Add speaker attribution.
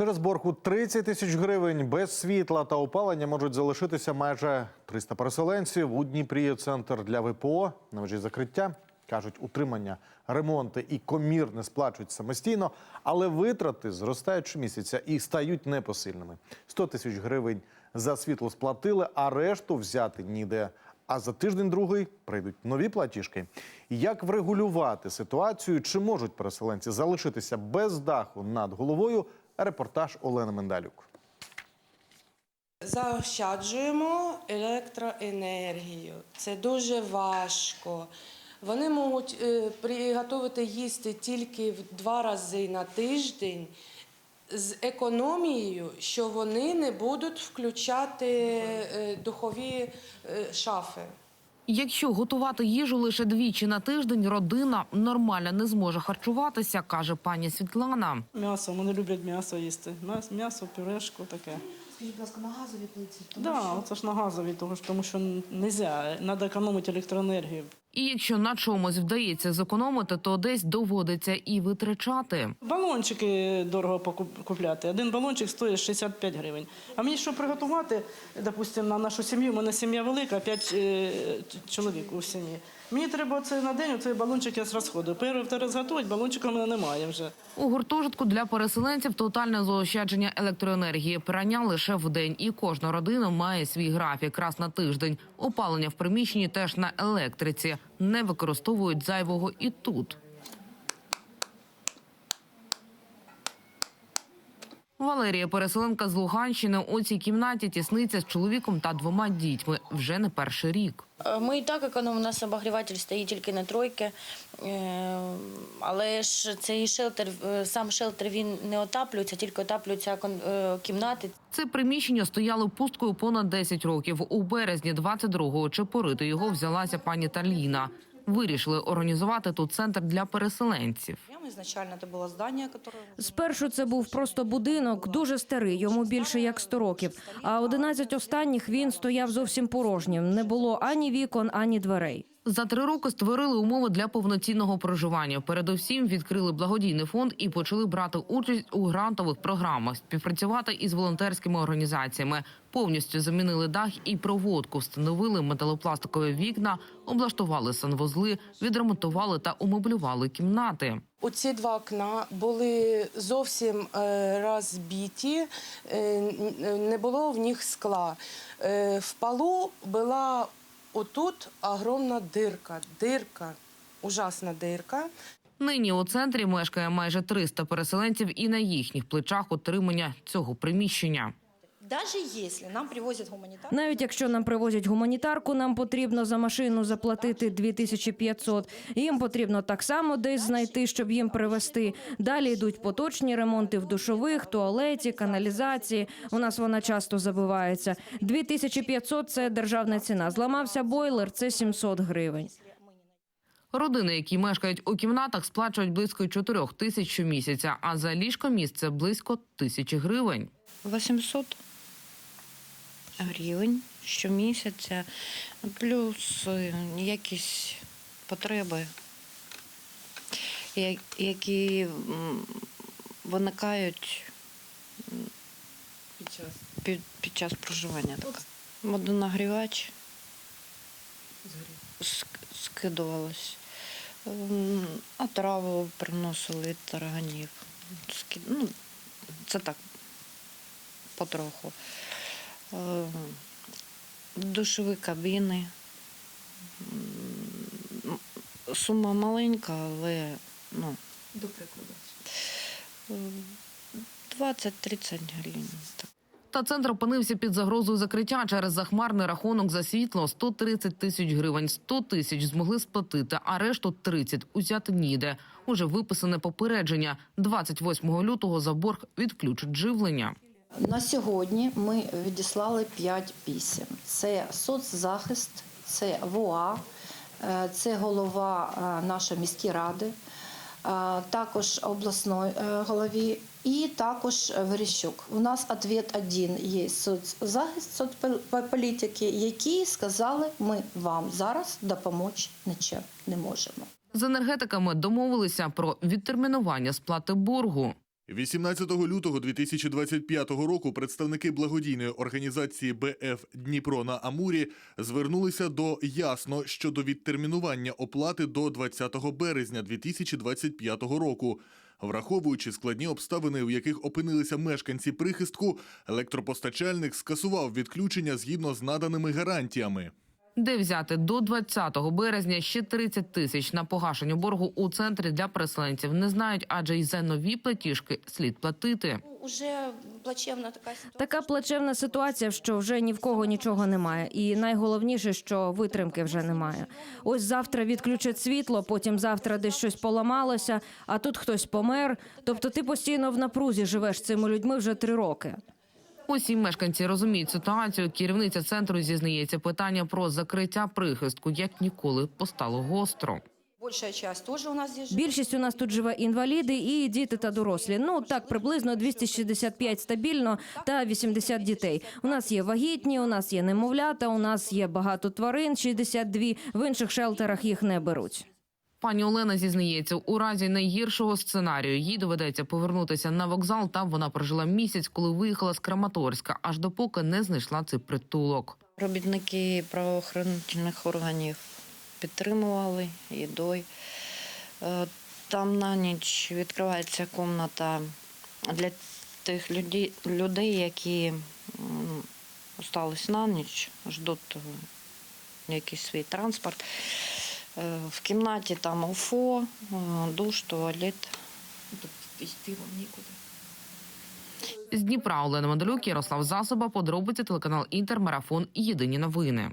Speaker 1: Через борг у 30 тисяч гривень без світла та опалення можуть залишитися майже 300 переселенців. У Дніпрі центр для ВПО на межі закриття. Кажуть, утримання, ремонти і комір не сплачують самостійно, але витрати зростають щомісяця і стають непосильними. 100 тисяч гривень за світло сплатили, а решту взяти ніде. А за тиждень-другий прийдуть нові платіжки. Як врегулювати ситуацію? Чи можуть переселенці залишитися без даху над головою? Репортаж Олени Мендалюк.
Speaker 2: Заощаджуємо електроенергію. Це дуже важко. Вони можуть е, приготувати їсти тільки в два рази на тиждень з економією, що вони не будуть включати е, духові е, шафи.
Speaker 3: Якщо готувати їжу лише двічі на тиждень, родина нормально не зможе харчуватися, каже пані Світлана.
Speaker 4: М'ясо, вони люблять м'ясо їсти. М'яс- М'ясо, пюрешку таке.
Speaker 5: Скажіть, будь ласка, на газовій плиці?
Speaker 4: Так, да, що- це ж на газові, тому що, тому що не можна, треба економити електроенергію.
Speaker 3: І якщо на чомусь вдається зекономити, то десь доводиться і витрачати.
Speaker 4: Балончики дорого купляти. Один балончик стоїть 65 гривень. А мені що приготувати, допустимо, на нашу сім'ю, у мене сім'я велика, 5 е, чоловік у сім'ї. Мені треба це на день, оцей балончик я розходую. Перший, второй зготувати, балончика в мене немає вже.
Speaker 3: У гуртожитку для переселенців тотальне заощадження електроенергії. Прання лише в день, і кожна родина має свій графік раз на тиждень. Опалення в приміщенні теж на електриці. Не використовують зайвого і тут. Валерія, переселенка з Луганщини, у цій кімнаті тісниться з чоловіком та двома дітьми вже не перший рік.
Speaker 6: Е, Ми і так економимо, у нас обогріватель стоїть тільки на тройки, Е, але ж цей шелтер, е, сам шелтер він не отаплюється, тільки отаплюються кімнати.
Speaker 3: Це приміщення стояло пусткою понад 10 років. У березні 22-го чепорити його взялася пані Таліна. Вирішили організувати тут центр для переселенців.
Speaker 7: Спершу це був просто будинок, дуже старий, йому більше як 100 років. А 11 останніх він стояв зовсім порожнім. Не було ані вікон, ані дверей.
Speaker 3: За три роки створили умови для повноцінного проживання. Передусім відкрили благодійний фонд і почали брати участь у грантових програмах, співпрацювати із волонтерськими організаціями. Повністю замінили дах і проводку, встановили металопластикові вікна, облаштували санвузли, відремонтували та умеблювали кімнати.
Speaker 2: Оці два окна були зовсім е, розбиті, е, не було в них скла. Е, В полу була отут огромна дирка, дирка, ужасна дирка.
Speaker 3: Нині у центрі мешкає майже 300 переселенців, і на їхніх плечах утримання цього приміщення.
Speaker 5: Даже якщо нам привозять гуманітарну,
Speaker 7: Навіть якщо нам привозять гуманітарку, нам потрібно за машину заплатити 2500. Їм потрібно так само десь знайти, щоб їм привезти. Далі йдуть поточні ремонти в душових, туалеті, каналізації. У нас вона часто забивається. 2500 – це державна ціна. Зламався бойлер – це 700 гривень.
Speaker 3: Родини, які мешкають у кімнатах, сплачують близько 4 тисяч щомісяця, а за ліжко місце близько тисячі гривень.
Speaker 6: 800 гривень щомісяця, плюс е, якісь потреби, які виникають м, під, під час проживання. Так. Водонагрівач скидувалось. Ем, А траву приносили тараганів. Ну, це так, потроху. Е, Душові кабіни. Сума маленька, але ну,
Speaker 5: до прикладу.
Speaker 6: е, 20-30 гривень.
Speaker 3: Та центр опинився під загрозою закриття через захмарний рахунок за світло 130 тисяч гривень. 100 тисяч змогли сплатити, а решту 30 узяти ніде. Уже виписане попередження. 28 лютого за борг відключать живлення.
Speaker 8: На сьогодні ми відіслали 5 пісем. Це соцзахист, це ВОА, е, це голова е, нашої міської ради, е, також обласної голові і також Верещук. У нас відповідь один є соцзахист соцполітики, які сказали, ми вам зараз допомогти нічим не можемо.
Speaker 3: З енергетиками домовилися про відтермінування сплати боргу.
Speaker 9: 18 лютого 2025 року представники благодійної організації БФ Дніпро на Амурі звернулися до Ясно щодо відтермінування оплати до 20 березня 2025 року. Враховуючи складні обставини, у яких опинилися мешканці прихистку, електропостачальник скасував відключення згідно з наданими гарантіями.
Speaker 3: Де взяти до 20 березня ще 30 тисяч на погашення боргу у центрі для переселенців не знають, адже й за нові платіжки слід платити.
Speaker 5: Уже плачевна така ситуація.
Speaker 7: Така плачевна ситуація, що вже ні в кого нічого немає. І найголовніше, що витримки вже немає. Ось завтра відключать світло, потім завтра десь щось поламалося, а тут хтось помер. Тобто ти постійно в напрузі живеш з цими людьми вже три роки.
Speaker 3: Усі мешканці розуміють ситуацію. Керівниця центру зізнається, питання про закриття прихистку як ніколи постало гостро.
Speaker 5: Большая часть у нас.
Speaker 7: Більшість у нас тут живе інваліди і діти та дорослі. Ну так приблизно 265 стабільно та 80 дітей. У нас є вагітні, у нас є немовлята, у нас є багато тварин, 62. В інших шелтерах їх не беруть.
Speaker 3: Пані Олена зізнається, у разі найгіршого сценарію їй доведеться повернутися на вокзал. Там вона прожила місяць, коли виїхала з Краматорська, аж допоки не знайшла цей притулок.
Speaker 6: Робітники правоохоронних органів підтримували їдою. Е, Там на ніч відкривається кімната для тих людей, які остались на ніч, ждуть е, якийсь свій транспорт. Е, В кімнаті там УФО, е, душ, туалет.
Speaker 5: Йти вам нікуди.
Speaker 3: З Дніпра Олена Мандалюк, Ярослав Засоба, подробиці телеканал Інтер, Марафон. Єдині новини.